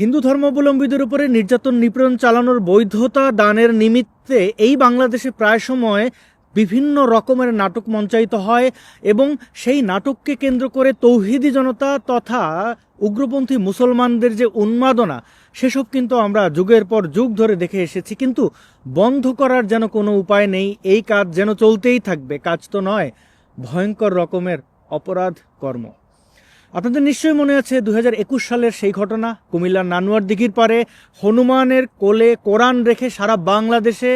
হিন্দু ধর্মাবলম্বীদের উপরে নির্যাতন নিপীড়ন চালানোর বৈধতা দানের নিমিত্তে এই বাংলাদেশে প্রায় সময় বিভিন্ন রকমের নাটক মঞ্চায়িত হয় এবং সেই নাটককে কেন্দ্র করে তৌহিদি জনতা তথা উগ্রপন্থী মুসলমানদের যে উন্মাদনা, সেসব কিন্তু আমরা যুগের পর যুগ ধরে দেখে এসেছি। কিন্তু বন্ধ করার যেন কোনো উপায় নেই, এই কাজ যেন চলতেই থাকবে, কাজ তো নয়, ভয়ঙ্কর রকমের অপরাধ কর্ম। আপনাদের নিশ্চয়ই মনে আছে দু হাজার একুশ সালের সেই ঘটনা। কুমিল্লার নানুয়ার দিঘির পারে হনুমানের কোলে কোরআন রেখে সারা বাংলাদেশে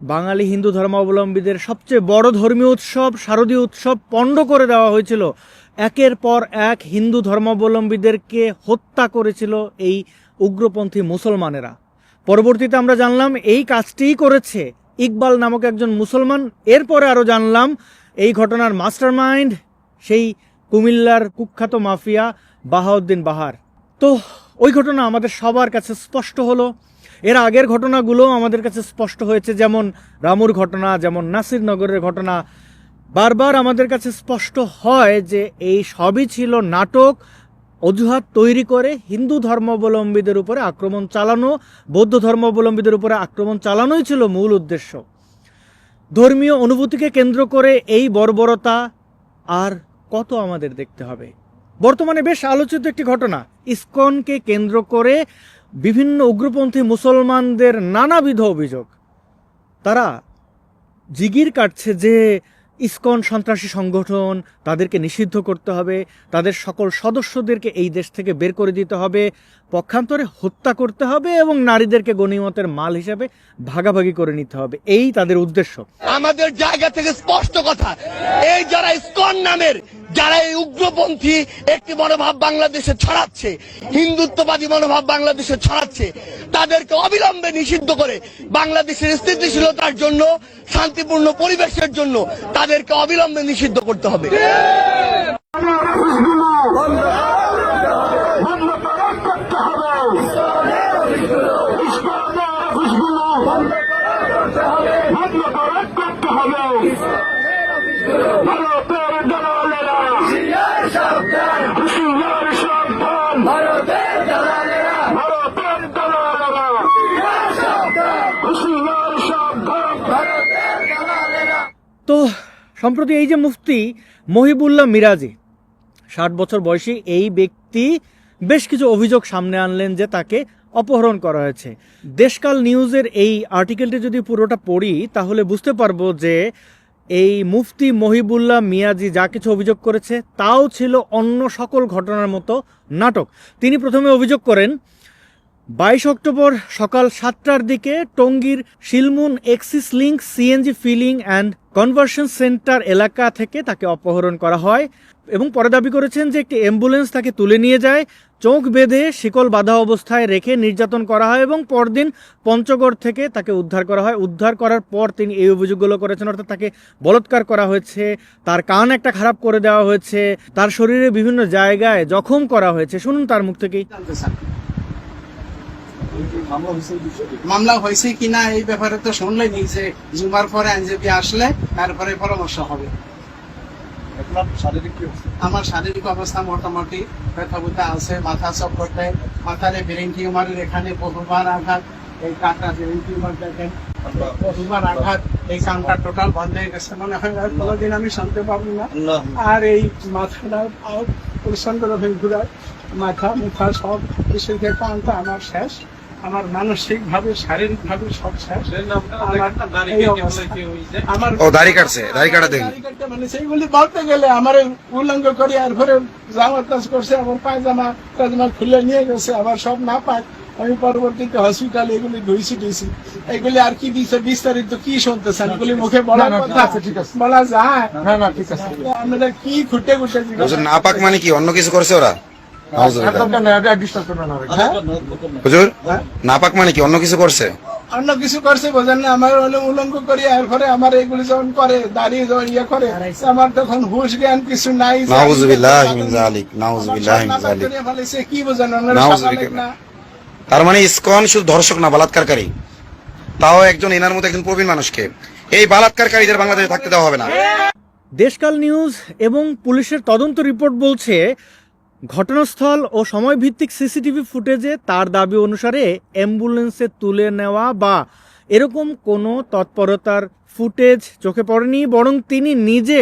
বাঙালি হিন্দু ধর্মাবলম্বীদের সবচেয়ে বড় ধর্মীয় উৎসব, শারদীয় উৎসব পণ্ড করে দেওয়া হয়েছিল। একের পর এক হিন্দু ধর্মাবলম্বীদেরকে হত্যা করেছিল এই উগ্রপন্থী মুসলমানেরা। পরবর্তীতে আমরা জানলাম এই কাজটিই করেছে ইকবাল নামক একজন মুসলমান। এরপরে আরও জানলাম এই ঘটনার মাস্টারমাইন্ড সেই কুমিল্লার কুখ্যাত মাফিয়া বাহাউদ্দিন বাহার। তো, ওই ঘটনা আমাদের সবার কাছে স্পষ্ট হলো। এর আগের ঘটনাগুলো আমাদের কাছে স্পষ্ট হয়েছে, যেমন রামুর ঘটনা, যেমন নাসিরনগরের ঘটনা। বারবার আমাদের কাছে স্পষ্ট হয় যে এই সবই ছিল নাটক, অজুহাত তৈরি করে হিন্দু ধর্মাবলম্বীদের উপরে আক্রমণ চালানো, বৌদ্ধ ধর্মাবলম্বীদের উপরে আক্রমণ চালানোই ছিল মূল উদ্দেশ্য। ধর্মীয় অনুভূতিকে কেন্দ্র করে এই বর্বরতা আর কত আমাদের দেখতে হবে। বর্তমানে বেশ আলোচিত একটি ঘটনা। ইসকনকে কেন্দ্র করে বিভিন্ন উগ্রপন্থী মুসলমানদের নানাবিধ অভিযোগ। তারা জিগির কাটছে যে ইসকন সন্ত্রাসী সংগঠন তাদেরকে নিষিদ্ধ করতে হবে, তাদের সকল সদস্যদেরকে এই দেশ থেকে বের করে দিতে হবে, পক্ষান্তরে হত্যা করতে হবে এবং নারীদেরকে গণিমতের মাল হিসাবে ভাগাভাগি করে নিতে হবে। এই তাদের উদ্দেশ্য। আমাদের জায়গা থেকে স্পষ্ট কথা, এই যারা ইসকন নামের যারা এই উগ্রপন্থী একটি মনোভাব বাংলাদেশে ছড়াচ্ছে, হিন্দুত্ববাদী মনোভাব বাংলাদেশে ছড়াচ্ছে, তাদেরকে অবিলম্বে নিষিদ্ধ করে বাংলাদেশের স্থিতিশীলতার জন্য, শান্তিপূর্ণ পরিবেশের জন্য তাদেরকে অবিলম্বে নিষিদ্ধ করতে হবে। তো সম্প্রতি এই যে মুফতি মহিবুল্লাহ মিরাজি, ষাট বছর বয়সী এই ব্যক্তি বেশ কিছু অভিযোগ সামনে আনলেন যে তাকে অপহরণ করা হয়েছে। দেশকাল নিউজের এই আর্টিকেলটি যদি পুরোটা পড়ি, তাহলে বুঝতে পারব যে এই মুফতি মহিবুল্লাহ মিয়াজি যা কিছু অভিযোগ করেছে, তাও ছিল অন্য সকল ঘটনার মতো নাটক। তিনি প্রথমে অভিযোগ করেন, বাইশ অক্টোবর সকাল সাতটার দিকে টঙ্গীর Shilmun Axis link, CNG filling and conversion centre এলাকা থেকে তাকে অপহরণ করা হয় এবং পরে দাবি করেছেন যে একটি অ্যাম্বুলেন্স তাকে তুলে নিয়ে যায়। চোখ বেঁধে শিকল বাঁধা অবস্থায় রেখে নির্যাতন করা হয় এবং পরদিন পঞ্চগড় থেকে তাকে উদ্ধার করা হয়। উদ্ধার করার পর তিনি এই অভিযোগগুলো করেছেন, অর্থাৎ তাকে বলৎকার করা হয়েছে। তার কান একটা খারাপ করে দেওয়া হয়েছে। তার শরীরে বিভিন্ন জায়গায় জখম করা হয়েছে। শুনুন তার মুখ থেকেই। মামলা হয়েছে কিনা এই ব্যাপারে তো শুনলেনি যে জুমার পরে আইনজীবী আসলে তারপরে পরামর্শ হবে। আমার শারীরিক অবস্থা মোটামুটি ব্যথা বুথা আছে মাথা চক্করতে মাথারে ব্রেন টিউমারের এখানে বহুবার আঘাত এই কানটা ব্রেন টিউমার দেখেন বহুবার আঘাত এই কানটা টোটাল বন্ধ হয়ে গেছে মনে হয় আর কোনোদিন আমি শান্তি পাবো না। আর এই মাথাটা প্রচণ্ড রকম ঘুরায় মাথা মুখা সব কিছু কানটা আমার শেষ। আমার মানসিক ভাবে শারীরিক ভাবে সব শেষ আমার এই অবস্থা। আমার ও দাড়ি কাটছে দাড়ি কাটা দেখি। মানে সেইগুলি বলতে গেলে আমার এই করে আর ঘরে জামার কাজ করছে আমার পায়জামা টাজামা খুলে নিয়ে গেছে আবার সব না আমি পরবর্তীতে হসপিটাল এগুলি ধুইছি টুইছি এগুলি আর কি দিছে বিস্তারিত কি শুনতেছেন? এগুলি মুখে কথা? বলা যায়? না না ঠিক আছে। আপনারা কি খুঁটে খুঁটে হুজুর নাপাক মানে কি? অন্য কিছু করছে ওরা? হুজুর নাপাক মানে কি? অন্য কিছু করছে? অন্য কিছু করছে বোঝেন না আমার হলে উলঙ্গ করি এরপরে আমার এগুলি যখন করে দাঁড়িয়ে যখন ইয়ে করে আমার তখন হুশ জ্ঞান কিছু নাই নাউজুবিল্লাহ মিন জালিক নাউজুবিল্লাহ মিন জালিক ফেলেছে কি বোঝেন ওনারা নাউজুবিল্লাহ। স্বাভাবিক না। তার মানে ইসকন শুধু ধর্ষক না বলাৎকারকারী। তাও একজন এনার মতো একজন প্রবীণ মানুষকে। এই বলাৎকারকারীদের বাংলাদেশে থাকতে দেওয়া হবে না। দেশকাল নিউজ এবং পুলিশের তদন্ত রিপোর্ট বলছে ঘটনাস্থল ও সময়ভিত্তিক সিসিটিভি ফুটেজে তার দাবি অনুসারে অ্যাম্বুলেন্সে তুলে নেওয়া বা এরকম কোনো তৎপরতার ফুটেজ চোখে পড়েনি, বরং তিনি নিজে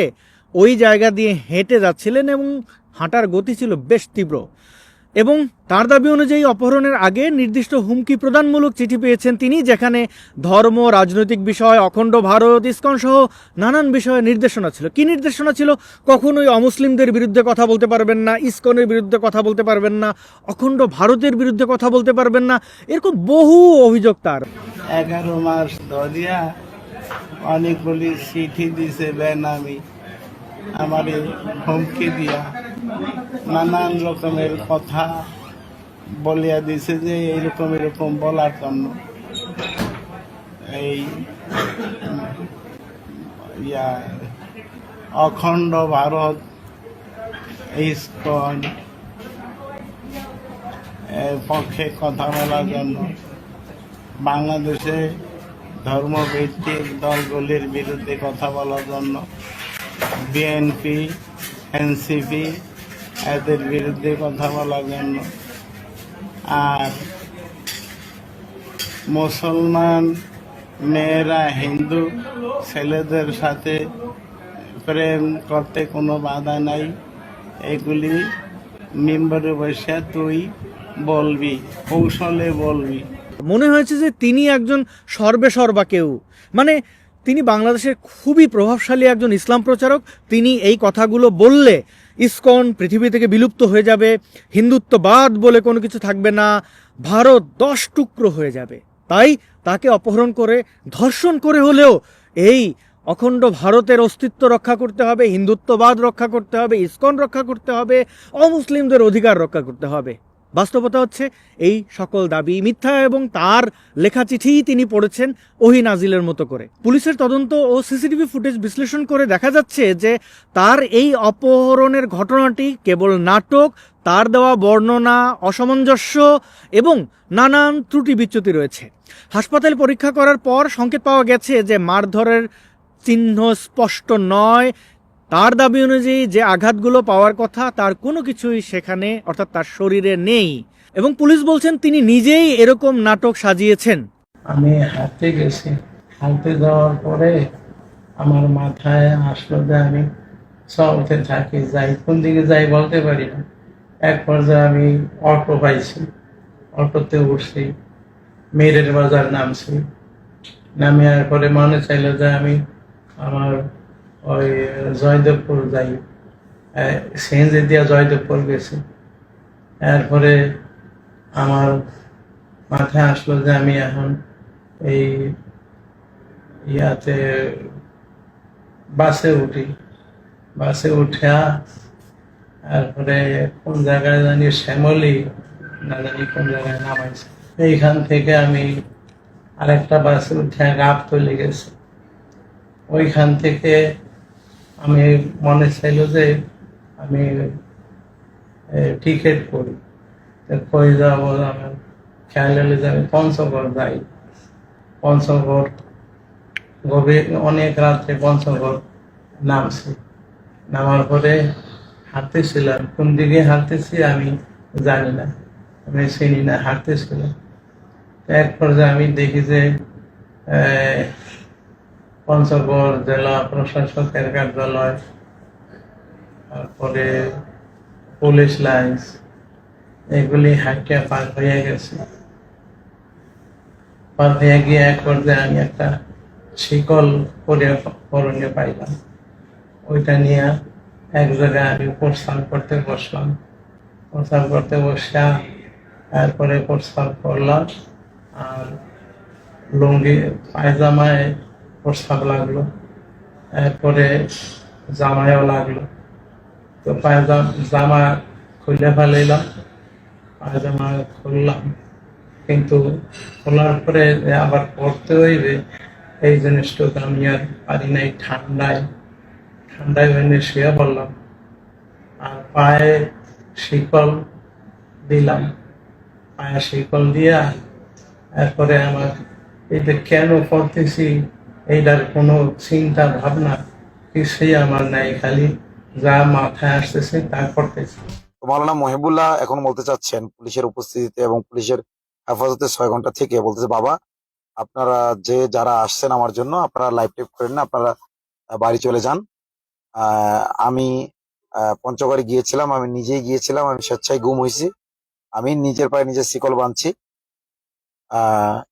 ওই জায়গা দিয়ে হেঁটে যাচ্ছিলেন এবং হাঁটার গতি ছিল বেশ তীব্র। এবং তার দাবি অনুযায়ী অপহরণের আগে নির্দিষ্ট হুমকি প্রদানমূলক চিঠি পেয়েছেন তিনি, যেখানে ধর্ম, রাজনৈতিক বিষয়, অখণ্ড ভারত, ইস্কন সহ নানান বিষয়ে নির্দেশনা ছিল। কি নির্দেশনা ছিল? কখনোই অমুসলিমদের বিরুদ্ধে কথা বলতে পারবেন না, ইস্কনের বিরুদ্ধে কথা বলতে পারবেন না, অখণ্ড ভারতের বিরুদ্ধে কথা বলতে পারবেন না, এরকম বহু অভিযোগ তার। এগারো মাস ধরিয়া অনেকগুলি চিঠি দিছে, বেনামি আমারে হুমকি দিয়া নানান রকমের কথা বলিয়া দিছে যে এরকম এরকম বলার জন্য। এই ইয়া, অখণ্ড ভারত, ইস্কন পক্ষে কথা বলার জন্য বাংলাদেশে ধর্মভিত্তিক দলগুলির বিরুদ্ধে কথা বলার জন্য বিএনপি এনসিপি এদের বিরুদ্ধে কথা বলার জন্য। আর মুসলমান মেয়েরা হিন্দু ছেলেদের সাথে প্রেম করতে কোনো বাধা নাই। এগুলি মেম্বারে বসে তুই বলবি, কৌশলে বলবি। মনে হয়েছে যে তিনি একজন সর্বে সর্বা কেউ। মানে তিনি বাংলাদেশের খুবই প্রভাবশালী একজন ইসলাম প্রচারক। তিনি এই কথাগুলো বললে ইসকন পৃথিবী থেকে বিলুপ্ত হয়ে যাবে, হিন্দুত্ববাদ বলে কোনো কিছু থাকবে না, ভারত দশ টুকরো হয়ে যাবে। তাই তাকে অপহরণ করে, ধর্ষণ করে হলেও এই অখণ্ড ভারতের অস্তিত্ব রক্ষা করতে হবে, হিন্দুত্ববাদ রক্ষা করতে হবে, ইসকন রক্ষা করতে হবে, অমুসলিমদের অধিকার রক্ষা করতে হবে। বাস্তবতা হচ্ছে এই সকল দাবি মিথ্যা এবং তার লেখা চিঠিই তিনি পড়েছেন ওহি নাজিলের মতো করে। পুলিশের তদন্ত ও সিসিটিভি ফুটেজ বিশ্লেষণ করে দেখা যাচ্ছে যে তার এই অপহরণের ঘটনাটি কেবল নাটক, তার দেওয়া বর্ণনা অসামঞ্জস্য এবং নানান ত্রুটি বিচ্যুতি রয়েছে। হাসপাতাল পরীক্ষা করার পর সংকেত পাওয়া গেছে যে মারধরের চিহ্ন স্পষ্ট নয় তার দাবি অনুযায়ী যে আঘাতগুলো পাওয়ার কথা তার কোনো কিছুই সেখানে, অর্থাৎ তার শরীরে নেই। এবং পুলিশ বলছেন তিনি নিজেই এরকম নাটক সাজিয়েছেন। আমি হাঁটতে গেছি। হাঁটতে যাওয়ার পরে আমার মাথায় আসলো যে আমি চলতে থাকি, যাই, কোন দিকে যাই বলতে পারি না। এক পর্যায়ে আমি অটো পাইছি। অটোতে উঠছি মেরের বাজার নামছি। নামিয়ার পরে মনে চাইলো যে আমি আমার ওই জয়দেবপুর যাই। সিএনজি দিয়া জয়দেবপুর গেছি। এরপরে আমার মাথায় আসলো যে আমি এখন এই ইয়াতে বাসে উঠি। বাসে উঠা তারপরে কোন জায়গায় জানি শ্যামলি, না জানি কোন জায়গায় নামাইছে এইখান থেকে আমি আরেকটা বাসে উঠে গাপ তুলে গেছি। ওইখান থেকে আমি মনে চাইল যে আমি টিকিট করি। কই যাব? আমার খেয়াল হলে যে আমি পঞ্চগড় যাই। পঞ্চগড় গভীর, অনেক রাত্রে পঞ্চগড় নামছি। নামার পরে হাঁটতেছিলাম। কোন দিকে হাঁটতেছি আমি জানি না। আমি চিনি না, হাঁটতেছিলাম। এক পর্যায়ে আমি দেখি যে পঞ্চগড় জেলা প্রশাসকের কার্যালয়, তারপরে পুলিশ লাইন্স, এগুলি হাইটে পার হয়ে গেছে। পার হয়ে গিয়ে এক পর্যায়ে আমি একটা শিকল করে করণীয় পাইলাম। ওইটা নিয়ে এক জায়গায় আমি প্রস্থান করতে বসলাম। প্রস্থান করতে বসা তারপরে প্রস্থান করলাম। আর লুঙ্গি, পায়জামায় প্রস্তাব লাগল। এরপরে জামায়ও লাগল। তো পায়জাম জামা খুলে ফেলাইলাম। পায়জামা খুললাম। কিন্তু খোলার পরে আবার পড়তে হইবে, এই জিনিসটা তো আমি আর পারি নাই ঠান্ডায়। ঠান্ডায় হইলে শুয়ে পড়লাম। আর পায়ে শিকল দিলাম। পায়ে শিকল দিয়া এরপরে আমার এটা কেন পড়তেছি এইটার কোনো চিন্তা ভাবনা কিছুই আমার নাই, খালি যা মাথায় আসতেছে তা করতেছি। মাওলানা মহিবুল্লাহ, এখন বলতে চাচ্ছেন পুলিশের উপস্থিতিতে এবং পুলিশের হেফাজতে ছয় ঘণ্টা থেকে বলতেছে, বাবা, আপনারা যে যারা আসছেন আমার জন্য, আপনারা লাইভ টেপ করেন না, আপনারা বাড়ি চলে যান। আমি পঞ্চগড়ে গিয়েছিলাম, আমি নিজেই গিয়েছিলাম, আমি স্বেচ্ছায় গুম হয়েছি। আমি নিজের পায়ে নিজের শিকল বাঁধছি।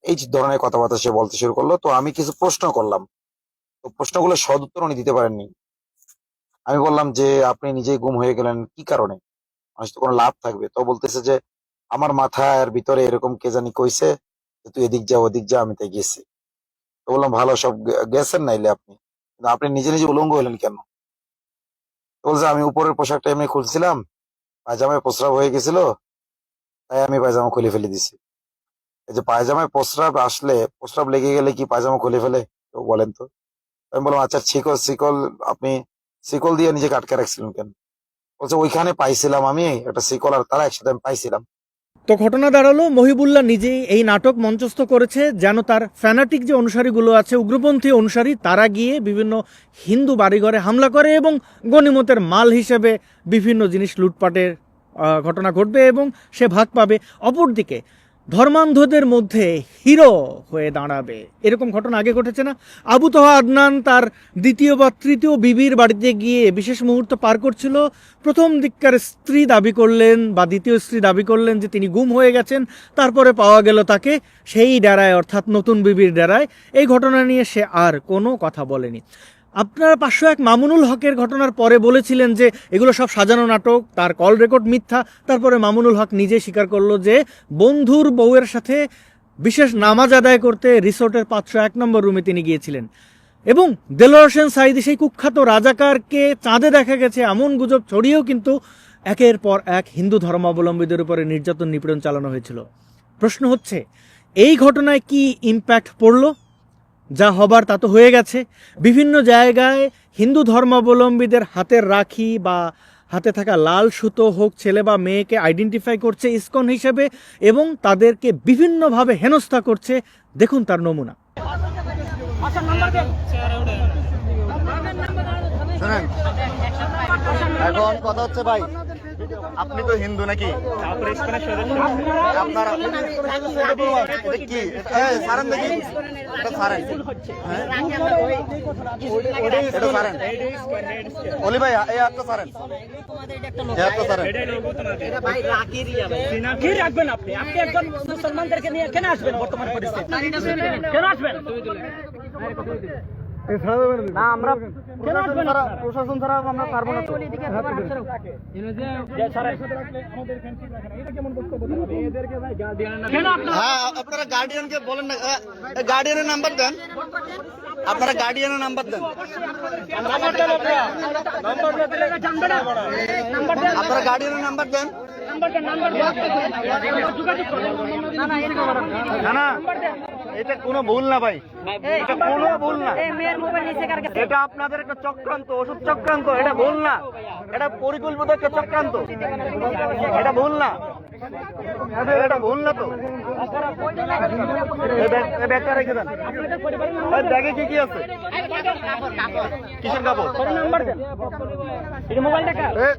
এই ধরনের কথাবার্তা সে বলতে শুরু করল, তো আমি কিছু প্রশ্ন করলাম। তো প্রশ্নগুলো সদ উত্তর উনি দিতে পারেননি। আমি বললাম যে, আপনি নিজেই গুম হয়ে গেলেন কি কারণে? মানুষ তো কোনো লাভ থাকবে। তো বলতেছে যে, আমার মাথার ভিতরে এরকম কে জানি কইছে তুই এদিক যা, ওদিক যা, আমি তাই গেছি। তো বললাম, ভালো, সব গেছেন নাইলে আপনি। কিন্তু আপনি নিজে নিজে উলঙ্গ হলেন কেন? বলছে, আমি উপরের পোশাকটা এমনি খুলছিলাম, পায়জামায় প্রস্রাব হয়ে গেছিল, তাই আমি পায়জামা খুলে ফেলে দিছি। এই যে পায়জামায় প্রস্রাব আসলে, প্রস্রাব লেগে গেলে কি পায়জামা খুলে ফেলে? তো বলেন তো। আমি বললাম আচ্ছা শিকল শিকল, আপনি শিকল দিয়ে নিজেকে আটকে রাখছিলেন কেন? বলছে, ওইখানে পাইছিলাম আমি, একটা শিকল আর তারা একসাথে আমি পাইছিলাম। তো ঘটনা দাঁড়াল, মহিবুল্লাহ নিজেই এই নাটক মঞ্চস্থ করেছে, যেন তার ফ্যানাটিক যে অনুসারীগুলো আছে, উগ্রপন্থী অনুসারী, তারা গিয়ে বিভিন্ন হিন্দু বাড়িঘরে হামলা করে এবং গণিমতের মাল হিসেবে বিভিন্ন জিনিস লুটপাটের ঘটনা ঘটবে এবং সে ভাগ পাবে। অপরদিকে ধর্মান্ধদের মধ্যে হিরো হয়ে দাঁড়াবে। এরকম ঘটনা আগে ঘটেছে না? আবু তোহা আদনান তার দ্বিতীয় বা তৃতীয় বিবির বাড়িতে গিয়ে বিশেষ মুহূর্ত পার করছিল। প্রথম দিককার স্ত্রী দাবি করলেন বা দ্বিতীয় স্ত্রী দাবি করলেন যে তিনি গুম হয়ে গেছেন, তারপরে পাওয়া গেল তাকে সেই ডেরায়, অর্থাৎ নতুন বিবির ডেরায়। এই ঘটনা নিয়ে সে আর কোনো কথা বলেনি। আপনারা পাঁচশো এক মামুনুল হকের ঘটনার পরে বলেছিলেন যে এগুলো সব সাজানো নাটক, তার কল রেকর্ড মিথ্যা। তারপরে মামুনুল হক নিজে স্বীকার করল যে বন্ধুর বউয়ের সাথে বিশেষ নামাজ আদায় করতে রিসোর্টের পাঁচশো এক নম্বর রুমে তিনি গিয়েছিলেন। এবং দেলোয়ার হোসেন সাইদি সেই কুখ্যাত রাজাকারকে চাঁদে দেখা গেছে, এমন গুজব ছড়িয়েও কিন্তু একের পর এক হিন্দু ধর্মাবলম্বীদের উপরে নির্যাতন নিপীড়ন চালানো হয়েছিল। প্রশ্ন হচ্ছে, এই ঘটনায় কি ইম্প্যাক্ট পড়ল? যা হবার তা তো হয়ে গেছে। বিভিন্ন জায়গায় হিন্দু ধর্মাবলম্বীদের হাতের রাখি বা হাতে থাকা লাল সুতো হোক, ছেলে বা মেয়েকে আইডেন্টিফাই করছে ইসকন হিসেবে এবং তাদেরকে বিভিন্নভাবে হেনস্থা করছে। দেখুন তার নমুনা। এখন কথা হচ্ছে ভাই আপনি তো হিন্দু নাকি? অলি ভাই এই হাতটা মুসলমানদেরকে নিয়ে কেন আসবেন বর্তমান পরিস্থিতি? কেন আসবেন? না আমরা ছাড়া প্রশাসন ছাড়া আমরা পারব না আপনার হ্যাঁ আপনারা গার্ডিয়ানকে বলেন না গার্ডিয়ানের নাম্বার দেন। আপনারা গার্ডিয়ানের নাম্বার দেন। আপনারা গার্ডিয়ানের নাম্বার দেন। না না এটা কোনো ভুল না ভাই। এটা কোনো ভুল না। এটা আপনাদের একটা চক্রান্ত ওষুধ চক্রান্ত এটা ভুল না। এটা পরিকল্পিত একটা চক্রান্ত। এটা ভুল না।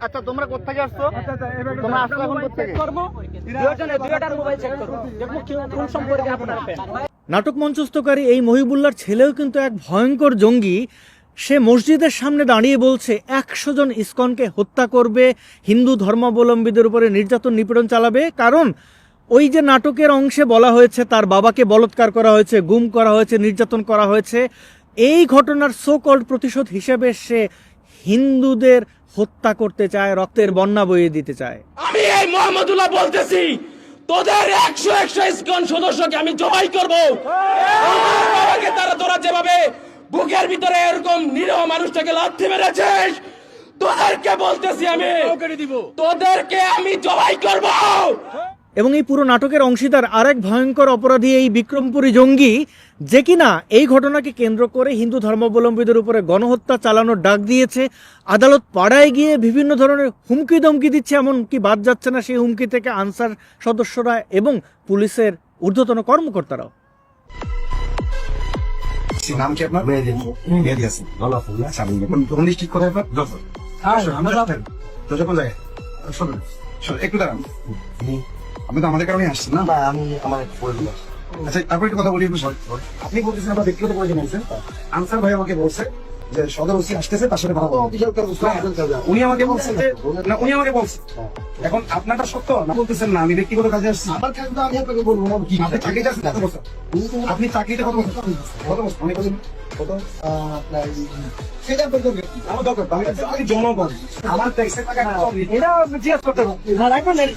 আচ্ছা তোমরা কোথেকে আসছো? তোমরা আসছো এখন নাটক মঞ্চস্থকারী এই মহিবুল্লার ছেলেও কিন্তু এক ভয়ঙ্কর জঙ্গি সে মসজিদের সামনে দাঁড়িয়ে বলছে, একশো জন ইসকনকে হত্যা করবে, হিন্দু ধর্মাবলম্বীদের উপরে নির্যাতন নিপীড়ন চালাবে, কারণ ওই যে নাটকের অংশে বলা হয়েছে, তার বাবাকে বলৎকার করা হয়েছে, গুম করা হয়েছে, নির্যাতন করা হয়েছে, এই ঘটনার সো কল্ড প্রতিশোধ হিসেবে সে হিন্দুদের হত্যা করতে চায়, রক্তের বন্যা বইয়ে দিতে চায়। আমি এই মোহাম্মদুল্লাহ বলতেছি, তোদের একশো একশো ইসকন সদস্যকে আমি জবাই করব। আমার বাবাকে তারা তোরা যেভাবে বুকের ভিতরে এরকম নিরহ মানুষটাকে লাথি মেরেছিস? তোদেরকে বলতেছি আমি। তোদেরকে আমি জবাই করব। এবং এই পুরো নাটকের অংশীদার আরেক ভয়ঙ্কর অপরাধী এই বিক্রমপুরী জঙ্গি যে কিনা এই ঘটনাকে কেন্দ্র করে হিন্দু ধর্মাবলম্বীদের উপরে গণহত্যা চালানোর ডাক দিয়েছে। আদালত পাড়ায় গিয়ে বিভিন্ন ধরনের হুমকি দমকি দিচ্ছে এমনকি বাদ যাচ্ছে না সেই হুমকি থেকে আনসার সদস্যরা এবং পুলিশের ঊর্ধ্বতন কর্মকর্তারাও। নাম কি আপনার? মেহেদি হাসান ভালো আছেন না কোন ডিস্ট্রিক্ট কোথায় আপনার যশোর আমরা যশোর কোন জায়গায়? শোনেন একটু দাঁড়ান। আপনি তো আমাদের কারণে আসছেন না? আমি আমার আচ্ছা তারপর একটু কথা বলি আপনি বলতেছেন আপনার ব্যক্তিগত প্রয়োজন আছে আনসার ভাই আমাকে বলছে যে সদর ওসি আসতেছে তার সাথে কথা উনি আমাকে বলছেন যে না উনি আমাকে বলছেন এখন আপনারটা সত্য? না বলতেছেন না আমি ব্যক্তিগত কাজে আসছি। আমার তো আমি আপনাকে বলব কি আপনি চাকরিতে আসছেন? কত বছর? আপনি চাকরিতে কত বছর? কত বছর? অনেক বছর? কত? সেটা তো আমার দরকার আমি আমি জনগণ আমার ট্যাক্সের টাকা না এটা জিজ্ঞেস করতে হবে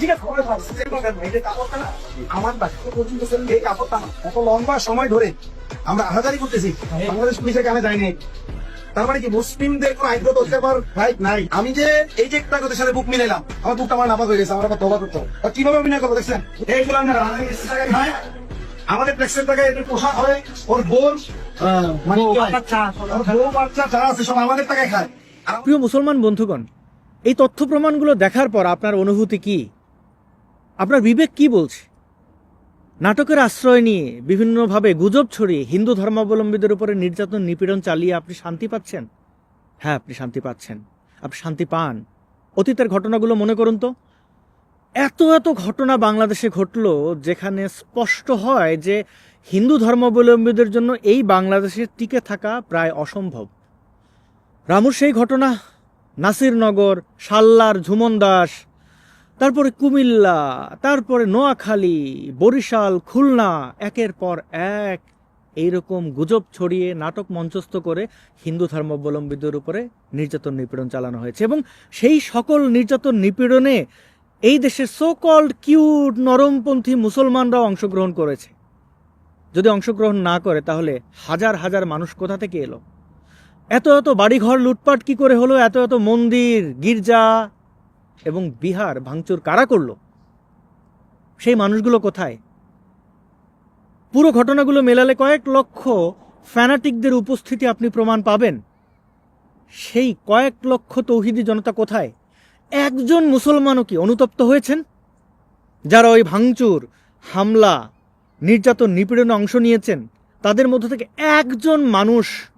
জিজ্ঞেস করে এই যে কাপড়টা না, আমার টাকা এই কাপড়টা এত লম্বা সময় ধরে আমরা আহাজারি করতেছি। বাংলাদেশ পুলিশের কানে যায়নি। তার মানে কি মুসলিমদের কোনো আইনত অত্যাচার রাইট নাই। আমি যে এই যে একটা কথার সাথে বুক মিলাইলাম আমার বুকটা আমার নাপাক হয়ে গেছে আমার আবার তোবা করতে। আর কীভাবে অভিনয় করব দেখছেন? এইগুলো আমরা আমাদের ট্যাক্সের টাকায় এদের পোশাক হয় ওর বোন মানে কি? ওর বউ বাচ্চা যা আছে সব আমাদের টাকায় খায়। প্রিয় মুসলমান বন্ধুগণ এই তথ্য প্রমাণগুলো দেখার পর আপনার অনুভূতি কি? আপনার বিবেক কি বলছে? নাটকের আশ্রয় নিয়ে বিভিন্নভাবে গুজব ছড়িয়ে হিন্দু ধর্মাবলম্বীদের উপরে নির্যাতন, নিপীড়ন চালিয়ে আপনি শান্তি পাচ্ছেন? হ্যাঁ আপনি শান্তি পাচ্ছেন। আপনি শান্তি পান। অতীতের ঘটনাগুলো মনে করুন তো। এত এত ঘটনা বাংলাদেশে ঘটলো যেখানে স্পষ্ট হয় যে হিন্দু ধর্মাবলম্বীদের জন্য এই বাংলাদেশে টিকে থাকা প্রায় অসম্ভব। রামুর সেই ঘটনা, নাসিরনগর, সাল্লার ঝুমন দাস তারপরে কুমিল্লা, তারপরে নোয়াখালী, বরিশাল, খুলনা, একের পর এক এইরকম গুজব ছড়িয়ে নাটক মঞ্চস্থ করে হিন্দু ধর্মাবলম্বীদের উপরে নির্যাতন নিপীড়ন চালানো হয়েছে এবং সেই সকল নির্যাতন নিপীড়নে এই দেশের সো কল্ড কিউট নরমপন্থী মুসলমানরাও অংশগ্রহণ করেছে। যদি অংশগ্রহণ না করে, তাহলে হাজার হাজার মানুষ কোথা থেকে এলো? এত এত বাড়িঘর লুটপাট কি করে হলো? এত এত মন্দির, গির্জা এবং বিহার ভাঙচুর কারা করল? সেই মানুষগুলো কোথায়? পুরো ঘটনাগুলো মেলালে কয়েক লক্ষ ফ্যানাটিকদের উপস্থিতি আপনি প্রমাণ পাবেন। সেই কয়েক লক্ষ তৌহিদি জনতা কোথায়? একজন মুসলমানও কি অনুতপ্ত হয়েছেন? যারা ওই ভাঙচুর, হামলা, নির্যাতন, নিপীড়নে অংশ নিয়েছেন, তাদের মধ্য থেকে একজন মানুষ,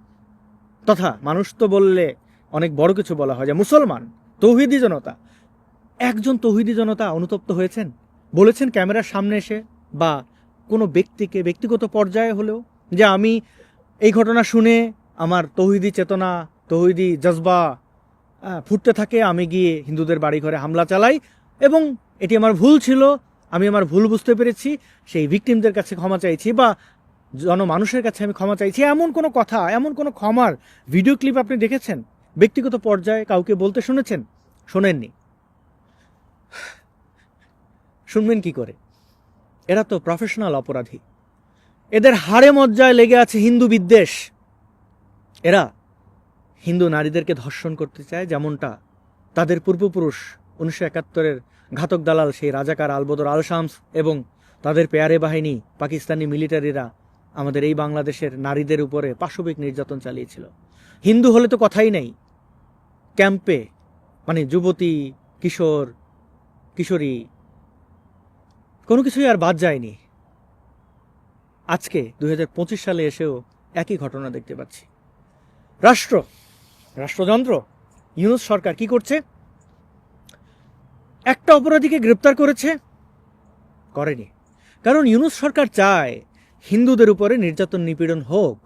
তথা মানুষ তো বললে অনেক বড় কিছু বলা হয় যে মুসলমান, তৌহিদি জনতা। একজন তৌহিদি জনতা অনুতপ্ত হয়েছেন? বলেছেন ক্যামেরার সামনে এসে বা কোনো ব্যক্তিকে, ব্যক্তিগত পর্যায়ে হলেও যে আমি এই ঘটনা শুনে আমার তৌহিদি চেতনা, তৌহিদি জজবা ফুটতে থাকে, আমি গিয়ে হিন্দুদের বাড়িঘরে হামলা চালাই এবং এটি আমার ভুল ছিল, আমি আমার ভুল বুঝতে পেরেছি, সেই ভিকটিমদের কাছে ক্ষমা চাইছি বা জনমানুষের কাছে আমি ক্ষমা চাইছি, এমন কোনো কথা, এমন কোনো ক্ষমার ভিডিও ক্লিপ আপনি দেখেছেন? ব্যক্তিগত পর্যায়ে কাউকে বলতে শুনেছেন? শোনেননি। শুনবেন কি করে? এরা তো প্রফেশনাল অপরাধী। এদের হাড়ে মজ্জায় লেগে আছে হিন্দু বিদ্বেষ। এরা হিন্দু নারীদেরকে ধর্ষণ করতে চায়, যেমনটা তাদের পূর্বপুরুষ উনিশশো একাত্তরের ঘাতক দালাল সেই রাজাকার আলবদর আল শামস এবং তাদের পেয়ারে বাহিনী, পাকিস্তানি মিলিটারিরা আমাদের এই বাংলাদেশের নারীদের উপরে পাশবিক নির্যাতন চালিয়েছিল। হিন্দু হলে তো কথাই নেই। ক্যাম্পে মানে যুবতী, কিশোর কিশোরী, কোনো কিছুই আর বাদ যায়নি। আজকে দু হাজার পঁচিশ সালে এসেও একই ঘটনা দেখতে পাচ্ছি। রাষ্ট্র, রাষ্ট্রযন্ত্র, ইউনুস সরকার কি করছে? একটা অপরাধীকে গ্রেপ্তার করেছে, করেনি। কারণ ইউনুস সরকার চায় হিন্দুদের উপরে নির্যাতন নিপীড়ন হোক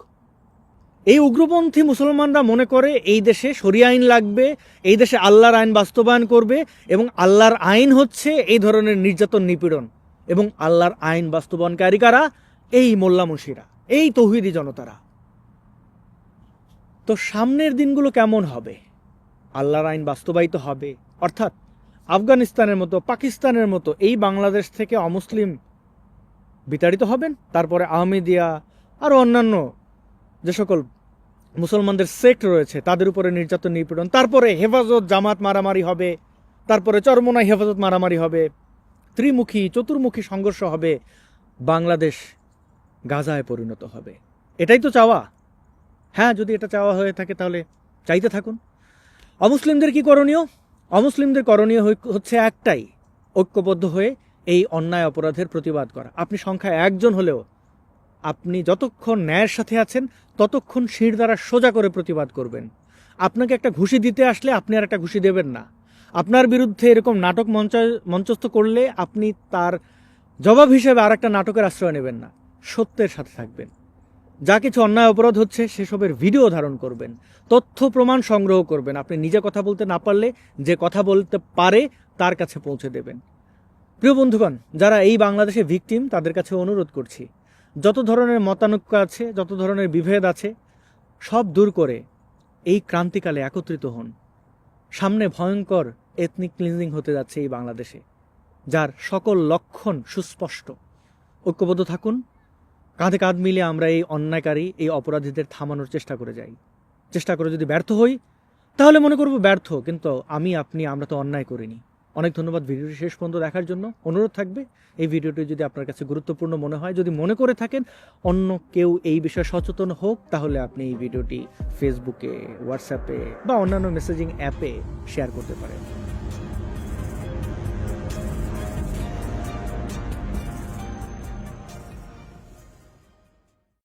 এই উগ্রপন্থী মুসলমানরা মনে করে এই দেশে সরিয়া আইন লাগবে, এই দেশে আল্লাহর আইন বাস্তবায়ন করবে এবং আল্লাহর আইন হচ্ছে এই ধরনের নির্যাতন নিপীড়ন এবং আল্লাহর আইন বাস্তবায়নকারী কারা? এই মোল্লা মুন্সিরা এই তৌহিদি জনতারা। তো সামনের দিনগুলো কেমন হবে? আল্লাহর আইন বাস্তবায়িত হবে। অর্থাৎ আফগানিস্তানের মতো, পাকিস্তানের মতো, এই বাংলাদেশ থেকে অমুসলিম বিতাড়িত হবেন, তারপরে আহমেদিয়া আরও অন্যান্য যে সকল মুসলমানদের সেক্ট রয়েছে, তাদের উপরে নির্যাতন, নিপীড়ন, তারপরে হেফাজত, জামাত মারামারি হবে, তারপরে চরমোনাই হেফাজত মারামারি হবে, ত্রিমুখী, চতুর্মুখী সংঘর্ষ হবে, বাংলাদেশ গাজায় পরিণত হবে। এটাই তো চাওয়া। হ্যাঁ যদি এটা চাওয়া হয়ে থাকে তাহলে চাইতে থাকুন। অমুসলিমদের কি করণীয়? অমুসলিমদের করণীয় হচ্ছে একটাই, ঐক্যবদ্ধ হয়ে এই অন্যায় অপরাধের প্রতিবাদ করা। আপনি সংখ্যায় একজন হলেও আপনি যতক্ষণ ন্যায়ের সাথে আছেন, ততক্ষণ শির দ্বারা সোজা করে প্রতিবাদ করবেন। আপনাকে একটা ঘুষি দিতে আসলে আপনি আর একটা ঘুষি দেবেন না। আপনার বিরুদ্ধে এরকম নাটক মঞ্চ, মঞ্চস্থ করলে আপনি তার জবাব হিসেবে আর একটা নাটকের আশ্রয় নেবেন না। সত্যের সাথে থাকবেন। যা কিছু অন্যায় অপরাধ হচ্ছে, সেসবের ভিডিও ধারণ করবেন। তথ্য প্রমাণ সংগ্রহ করবেন। আপনি নিজে কথা বলতে না পারলে যে কথা বলতে পারে, তার কাছে পৌঁছে দেবেন। প্রিয় বন্ধুগণ, যারা এই বাংলাদেশে ভিকটিম, তাদের কাছে অনুরোধ করছি যত ধরনের মতানৈক্য আছে, যত ধরনের বিভেদ আছে, সব দূর করে এই ক্রান্তিকালে একত্রিত হন। সামনে ভয়ঙ্কর এথনিক ক্লিনজিং হতে যাচ্ছে এই বাংলাদেশে, যার সকল লক্ষণ সুস্পষ্ট। ঐক্যবদ্ধ থাকুন। কাঁধে কাঁধ মিলে আমরা এই অন্যায়কারী, এই অপরাধীদের থামানোর চেষ্টা করে যাই। চেষ্টা করে যদি ব্যর্থ হই, তাহলে মনে করব ব্যর্থ, কিন্তু আমি, আপনি, আমরা তো অন্যায় করিনি। অনেক ধন্যবাদ ভিডিওটি শেষ পর্যন্ত দেখার জন্য। অনুরোধ থাকবে, এই ভিডিওটি যদি আপনার কাছে গুরুত্বপূর্ণ মনে হয়, যদি মনে করে থাকেন অন্য কেউ এই বিষয়ে সচেতন হোক, তাহলে আপনি এই ভিডিওটি ফেসবুকে হোয়াটসঅ্যাপে বা অন্যান্য মেসেজিং অ্যাপে শেয়ার করতে পারেন।